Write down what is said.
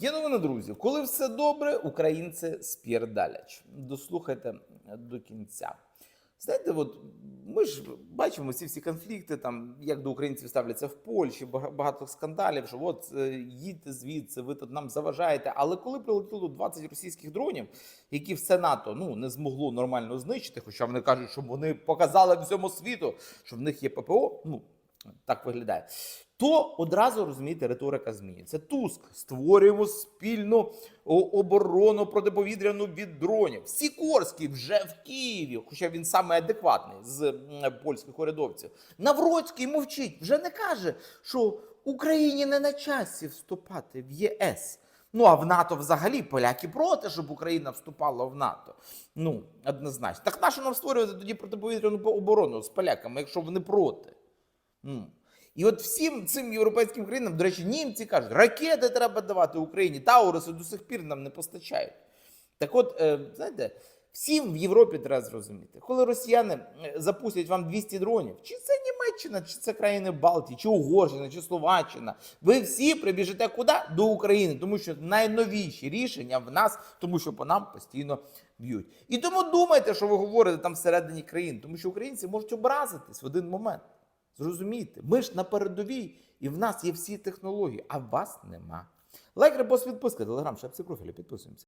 Є новини, друзі. Коли все добре, українці спірдаляч. Дослухайте до кінця. Знаєте, от ми ж бачимо ці всі конфлікти, там як до українців ставляться в Польщі, багато скандалів, що от е, їдьте звідси, ви тут нам заважаєте. Але коли прилетіло 20 російських дронів, які все НАТО ну не змогло нормально знищити, хоча вони кажуть, що вони показали всьому світу, що в них є ППО, ну так виглядає. То одразу розумієте, риторика змінюється. Туск створюємо спільну оборону протиповітряну від дронів. Сікорський вже в Києві, хоча він саме адекватний з польських урядовців. Навроцький мовчить, вже не каже, що Україні не на часі вступати в ЄС. Ну а в НАТО взагалі поляки проти, щоб Україна вступала в НАТО. Ну однозначно. Так нащо нам створювати тоді протиповітряну оборону з поляками, якщо вони проти? І от всім цим європейським країнам, до речі, німці кажуть, ракети треба давати Україні, Тауруси до сих пір нам не постачають. Так от, е, знаєте, всім в Європі треба зрозуміти, коли росіяни е, запустять вам 200 дронів, чи це Німеччина, чи це країни Балтії, чи Угорщина, чи Словаччина, ви всі прибіжите куди? До України, тому що найновіші рішення в нас, тому що по нам постійно б'ють. І тому думайте, що ви говорите там всередині країн, тому що українці можуть образитись в один момент. Зрозумійте, ми ж на передовій, і в нас є всі технології, а в вас нема. Лайк, репост, відписка, телеграм, шапці профілі, підписуємося.